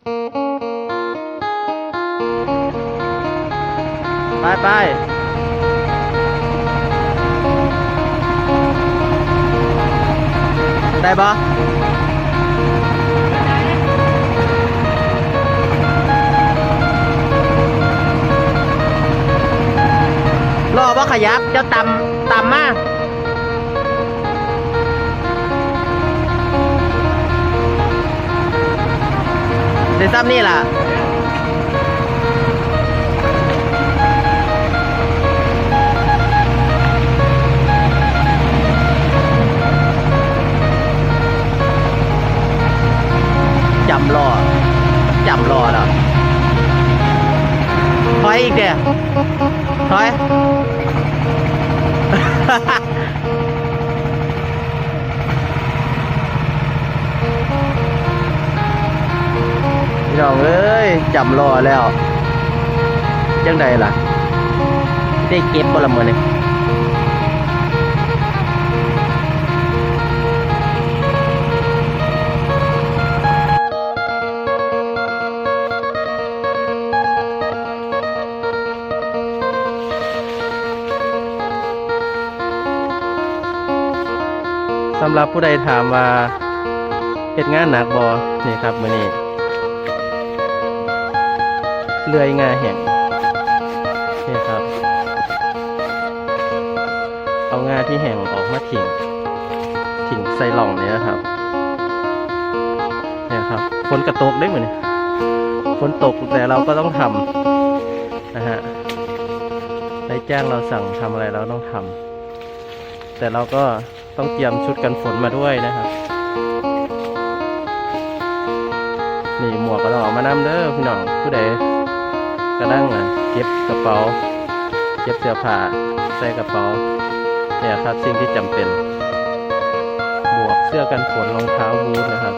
ไปไปได้ปะรอว่าขยับเดี๋ยวต่ำต่ำมา เดี๋ยวซ้ำนี่ล่ะ แล้วจังใดล่ะ ได้เก็บบ่ละมื้อนี้สำหรับผู้ใดถามว่าเฮ็ดงานหนักบ่นี่ครับมื้อนี้ เลื่อยงาแห้งนี่ครับ เอางาที่แห้งออกมาทิ้งทิ้งใส่หล่องนี้นะครับเนี่ยครับฝนกระตกได้เหมือนฝนตกแต่เราก็ต้องทำนะฮะได้แจ้งเราสั่งทำอะไรเราต้องทำแต่เราก็ต้องเตรียมชุดกันฝนมาด้วยนะครับนี่หมวกก็ต้องออกมานำเด้อพี่น้องผู้ใด กระดังอะเก็บกระเป๋า เก็บเสื้อผ้าใส่กระเป๋าเนี่ยครับสิ่งที่จำเป็น หมวกเสื้อกันฝนรองเท้าบูทนะครับ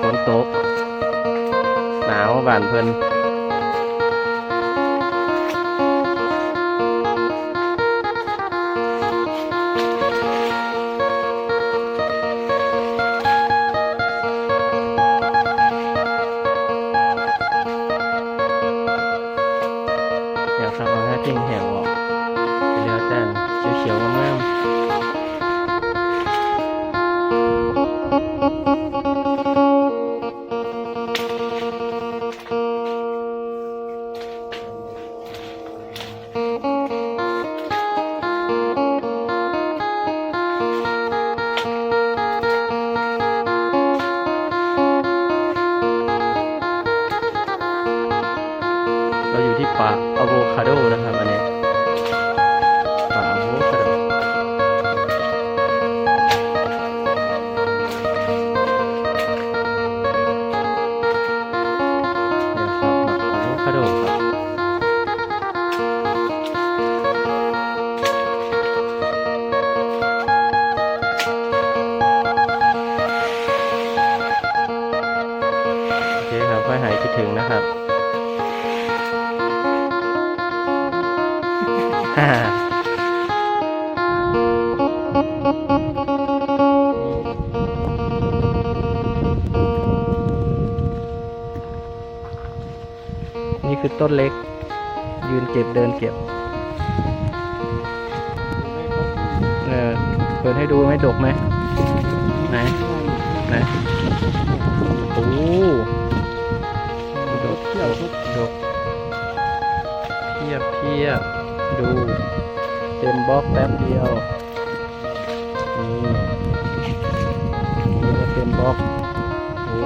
ฝนตกหนาวบานเพลิน ค่อยหายคิดถึงนะครับฮ่านี่คือต้นเล็ก ยืนเก็บเดินเก็บเออเปิดให้ดูไหมดกไหมไหนไหนโอ้ ที่ยวดกเพียบเพียบดู เต็มบล็อกแป๊บเดียวนี่นี่ก็เต็มบล็อกโอ้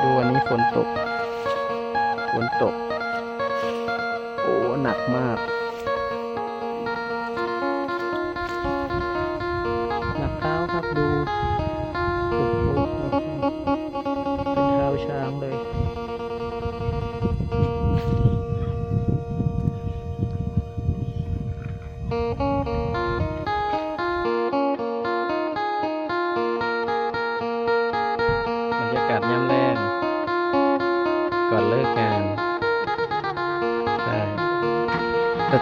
ดูวันนี้ฝนตก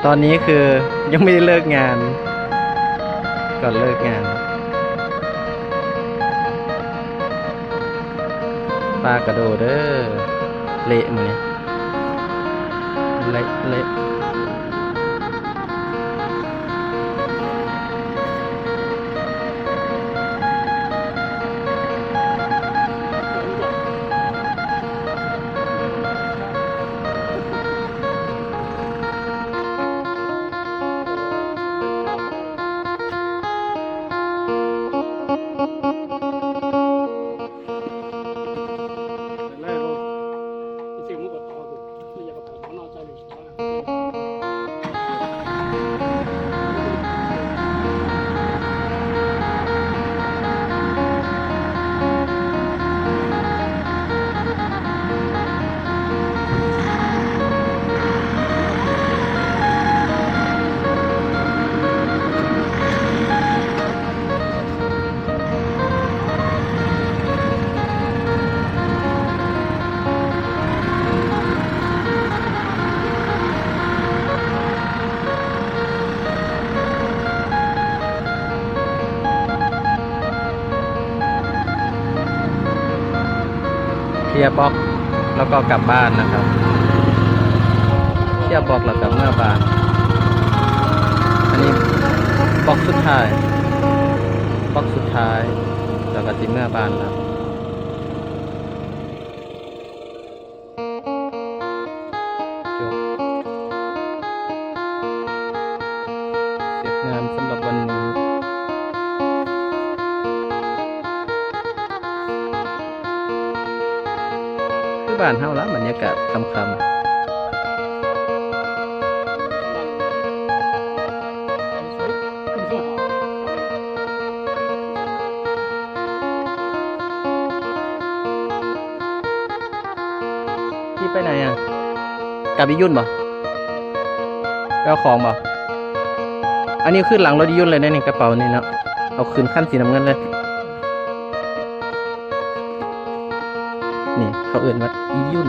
ตอนนี้คือยังไม่ได้เลิกงาน ก่อนเลิกงาน ปลากระโดดเด้อเละมือนี้เละเละ แล้วก็กลับบ้านนะครับเคลียร์บอกแล้วกลับเมื่อบ้านอันนี้บอกสุดท้ายบอกสุดท้ายแล้วก็จิเมื่อบ้านครับ คำคำพี่ไปไหนอะกลับอียุ่นบ่ไปเอาของบ่อันนี้ขึ้นหลังรถยุ่นเลยนะนี่กระเป๋านี่เนาะเอาขึ้นขั้นสีน้ำเงินเลย นี่เขาเอื่นว่าอียุ่น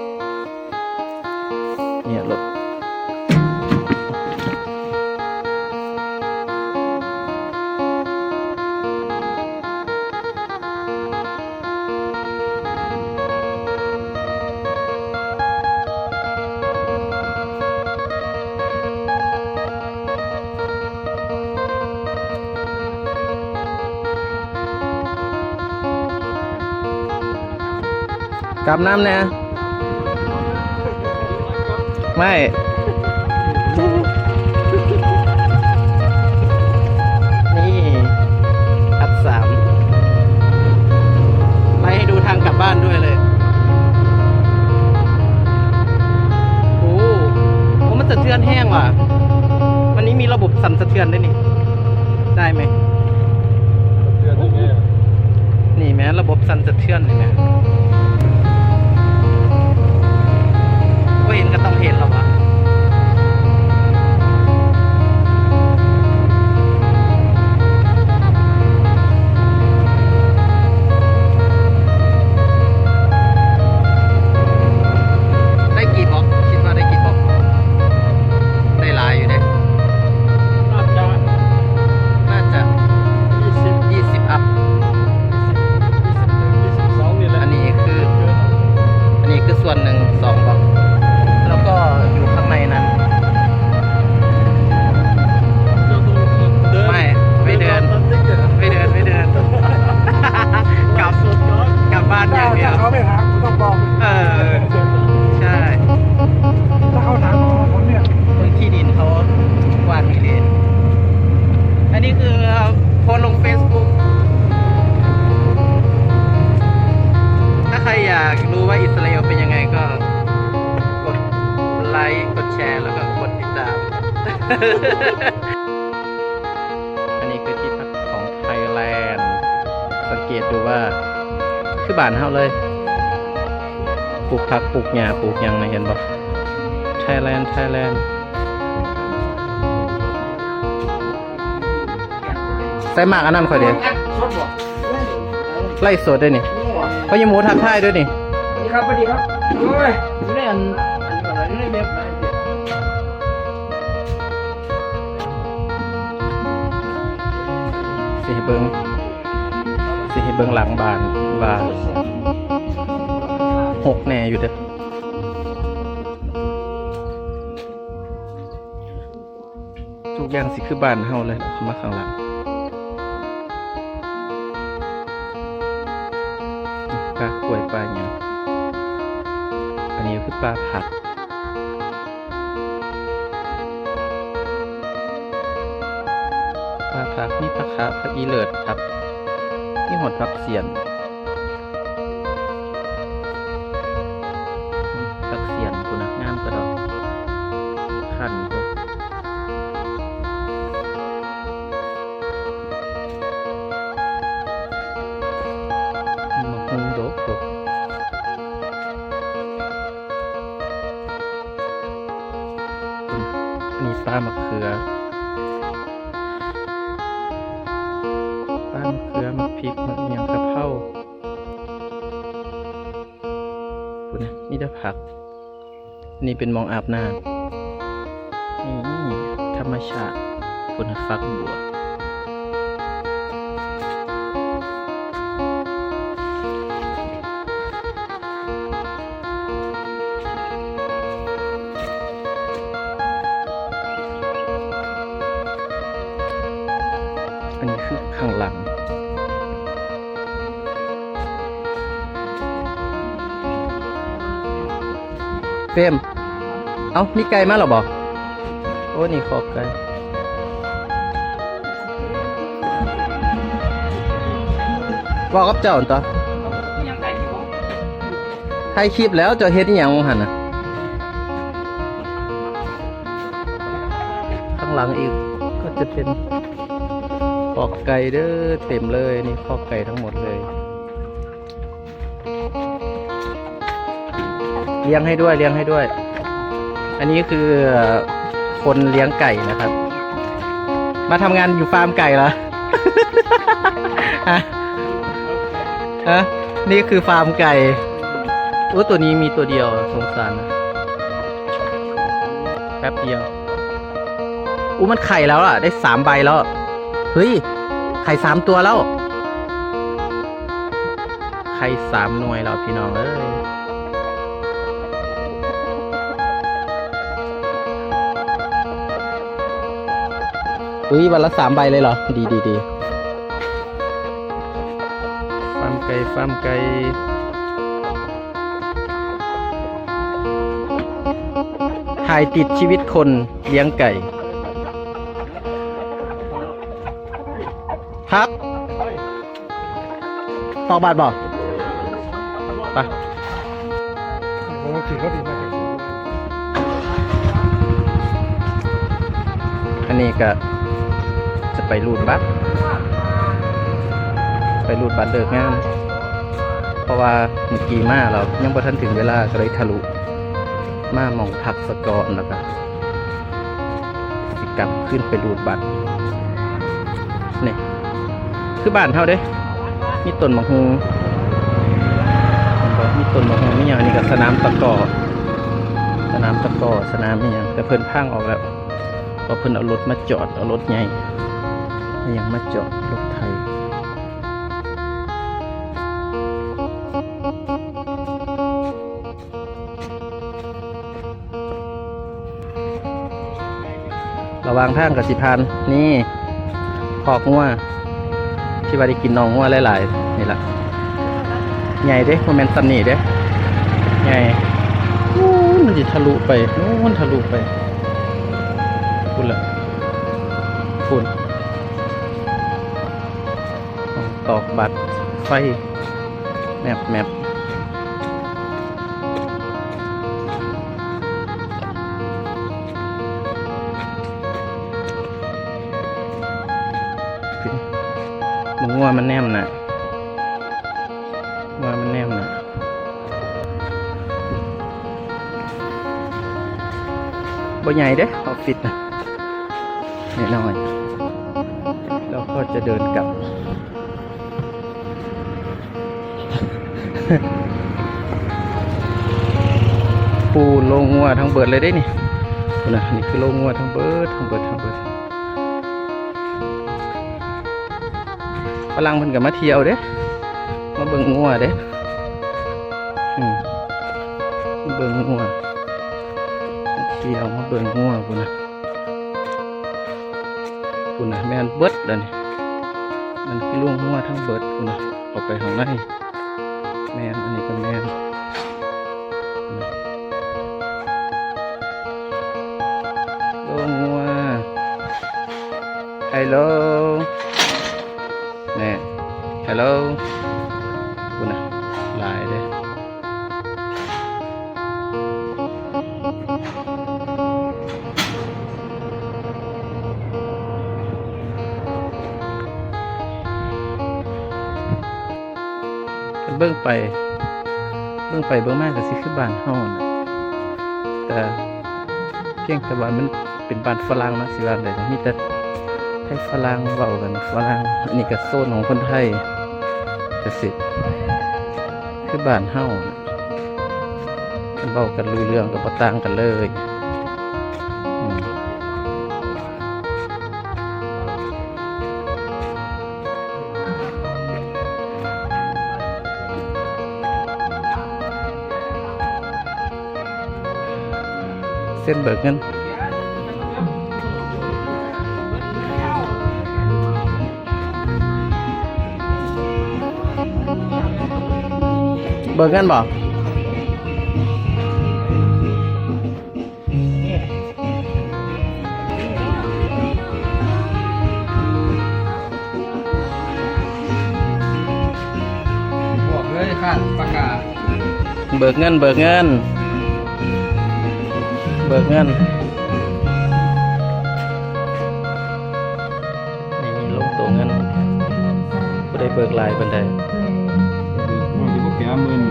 ลับน้ำเนี่ยไม่ นี่อัดสามไล่ให้ดูทางกลับบ้านด้วยเลยโอ้โหมันสะเทือนแห้งว่ะ วันนี้มีระบบสั่นสะเทือนด้วยนี่ ได้ไหม นี่แม้ระบบสั่นสะเทือนนี่แม้ก็เอันนี้คือที่พักของไทยแลนด์ สังเกตดูว่า คือบ้านเฮาเลย ปลูกผักปลูกหญ้าปลูกหยังนะเห็นบ่ไทยแลนด์ไทยแลนด์ใส่หมากอันนั้นค่อยเดียวสดบ่ไล่สดด้วยนี่เพราะยหมูทักทายด้วยนี่สวัสดีครับสวัสดีครับโอ้ยอยู่ใน สิให้เบิงหลังบานว่าหกแน่อยู่เด้อทุกอย่างสิคือบ้านเฮาเลยเข้ามาข้างหลังปลากล้วยปลาหยังอันนี้คือปลาผักปลาผักมีผักขาผักอีเลิศครับ มีหดผักเสียนผักเสียนกูนะงามกระดอกขันก็มีปลามะเขือ ผัก นี่เป็นมองอาบน้ำนี่ธรรมชาติคุณนฟักบัว อันนี้คือข้างหลัง เฟรมเอ้านี่ไก่มาหรอบอกโอ้นี่ขอบไก่บอกกับเจ้าอันต่อยังไงที่ผมถ่ายคลิปแล้วจ้าเฮ็ดอหยังบ่หันน่ะ ข้างหลังอีกก็จะเป็นขอกไก่เด้อเต็มเลยนี่ขอกไก่ทั้งหมดเลย เลี้ยงให้ด้วยเลี้ยงให้ด้วย อันนี้คือคนเลี้ยงไก่นะครับ มาทำงานอยู่ฟาร์มไก่เหรอฮะฮะนี่คือฟาร์มไก่อู้ตัวนี้มีตัวเดียวสงสารนะแป๊บเดียวอู้มันไข่แล้วอะ ได้สามใบแล้ว เฮ้ย ไข่สามตัวแล้ว ไข่สามหน่วยแล้วพี่น้องเอ้ย อุ้ยวันละสามใบเลยเหรอ ดีดีดีฟาร์มไก่ฟาร์มไก่ถ่ายติดชีวิตคนเลี้ยงไก่ ครับตอกบาทบอกไปโอ้ขี่รถดีมากอันนี้ก็จะ ไปรูดบัตรไปรูดบัตรเลิกงานเพราะว่าเมื่อกี้มาเรายังบ่ทันถึงเวลาก็เลยทะลุมามองพักสะกอนแล้วก็สิกลับขึ้นไปรูดบัตรนี่คือบ้านเท่าเด้มีต้นมะฮงมีต้นมะฮงมีอย่างนี้ก็สนามตะกอสนามตะกอสนามนี่ยังแต่เพิ่นพังออกแล้วพอเพิ่นเอารถมาจอดเอารถใหญ่ ยังมาจอดรถไทย ระวางทางกับสิพานนี่ขอกงัวที่ว่าได้กินนองงัวหลาย ๆ นี่แหละใหญ่เด้โมเมนต์ซันนี่เด้ใหญ่มันจะทะลุไปโอ้มันทะลุไปคุณละคุ ตอกบัตรไฟแมปแมปมึงว่ามันแนมนะว่ามันแนมนะบ่ใหญ่เด้อออฟฟิศนะน้อยๆแล้วก็จะเดินกลับ โลงงัวทั้งเบิดเลยได้นี่นะนี่คือโลงงัวทั้งเบิดทั้งเบิดทั้งเบิดฝรั่งมันกับมาเที่ยวเด้มาเบิ่งงัวเด้อเบิ่งงัวมาเที่ยวมาเบิ่งงัวกูนะกูนะแม่นเบิดแล้วนี่มันคือโลงงัวทั้งเบิดกูนะออกไปข้างในแม่นอันนี้ก็แม่ ฮัลโหลนี่ฮัลโหลคุณนะลายเด้เบิ่งไป เบิ่งไปเบิ่งมากก็สิคือบ้านเฮานะแต่เพียงแต่ว่ามันเป็นบ้านฝรั่งนะสิว่าได้มีแต่ ทยฝรั่งเว้ากันฝรั่งอันนี้ก็โซนของคนไทยก็สิคือบ้านเฮาน่ะมันเว้ากันรู้เรื่องกับบ่ต่างกันเลยเส้นเบิกเงิน บิกเงินบ่บวกเลยค่ะปากกาเบิกเงิน เบิกเงิน เบิกเงินนี่ลงตัวเงินผู้ใดเบิกหลายบันไดมันจะพวกแกมืนม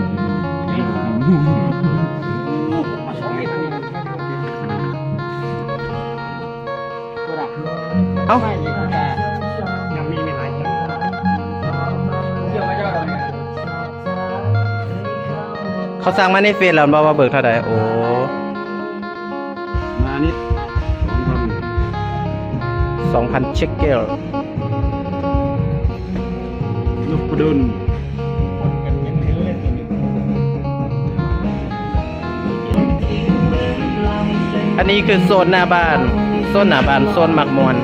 าสองเม็ดนี่ตัวดัก เอ้าไม่ยิงปากกายังมีไม่หลายจังเที่ยวมาเจ้าเราเนี่ยเขาสั่งมาในเฟซแล้วบอกว่าเบิกเท่าไหร่โอ้มานิดสองพัน2,000เช็คเกลลูกประดุนคน อันนี้คือโซนหน้าบ้าน โซนหน้าบ้านโซนหมักมวน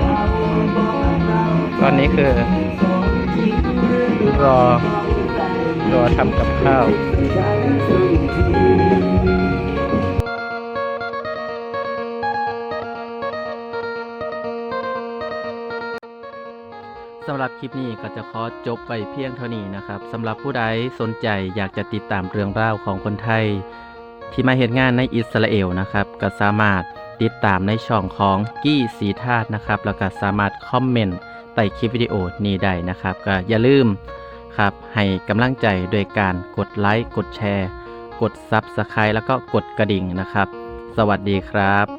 ตอนนี้คือรอรอทำกับข้าวสำหรับคลิปนี้ก็จะขอจบไปเพียงเท่านี้นะครับสำหรับผู้ใดสนใจอยากจะติดตามเรื่องราวของคนไทย ที่มาเห็นงานในอิสราเอลนะครับ ก็สามารถติดตามในช่องของกี้สีธาตุนะครับ แล้วก็สามารถคอมเมนต์ใต้คลิปวิดีโอนี้ได้นะครับ ก็อย่าลืมครับให้กำลังใจโดยการกดไลค์ กดแชร์ กด Subscribe แล้วก็กดกระดิ่งนะครับ สวัสดีครับ